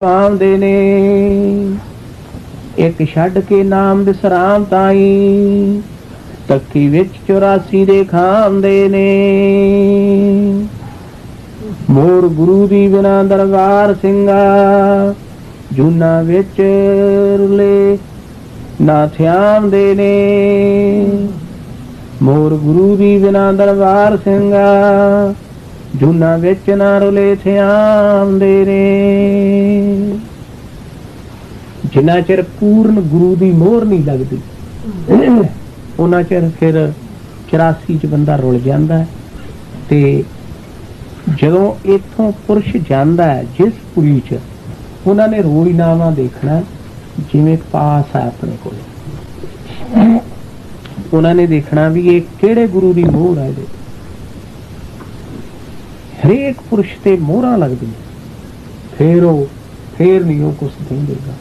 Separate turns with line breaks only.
ਪਾਉਂਦੇ ਨੇ। ਇੱਕ ਛੱਡ ਕੇ ਨਾਮ ਵਿਸਰਾਮ ਤਾਈ, ਤੱਕੀ ਵਿੱਚ 84 ਦੇ ਖਾਂਦੇ ਨੇ। ਮੋਰ ਗੁਰੂ ਦੀ ਬਿਨਾ ਦਰਬਾਰ ਸਿੰਘਾ, ਜੁਨਾ ਵਿੱਚ ਰੁਲੇ ਨਾ ਥਿਆਮਦੇ ਨੇ। ਮੋਰ ਗੁਰੂ ਦੀ ਬਿਨਾ ਦਰਬਾਰ ਸਿੰਘਾ ਜੁਨਾ ਵਿੱਚ ਨਾ ਰੁਲੇ ਥਿਆਮਦੇ ਨੇ। ਜਿੰਨਾ ਚਿਰ ਪੂਰਨ ਗੁਰੂ ਦੀ ਮੋਹਰ ਨਹੀਂ ਲੱਗਦੀ ਉਹਨਾਂ ਚਿਰ ਫਿਰ 84 ਚ ਬੰਦਾ ਰੁਲ ਜਾਂਦਾ ਤੇ ਜਦੋਂ ਇਥੋਂ ਪੁਰਸ਼ ਜਾਂਦਾ ਹੈ, ਜਿਸ ਪੁਰੀ ਚ, ਉਹਨਾਂ ਨੇ ਰੋਈਨਾਮਾ ਦੇਖਣਾ ਜਿਵੇਂ ਪਾਸ ਆ ਆਪਣੇ ਕੋਲ। ਉਹਨਾਂ ਨੇ ਦੇਖਣਾ ਵੀ ਇਹ ਕਿਹੜੇ ਗੁਰੂ ਦੀ ਮੋਹਰ ਹੈ ਇਹਦੇ। ਹਰੇਕ ਪੁਰਸ਼ ਤੇ ਮੋਹਰਾਂ ਲੱਗਦੀਆਂ। ਫੇਰ ਉਹ ਫੇਰ ਨਹੀਂ ਉਹ ਕੁਛ ਦੇਂਦੇਗਾ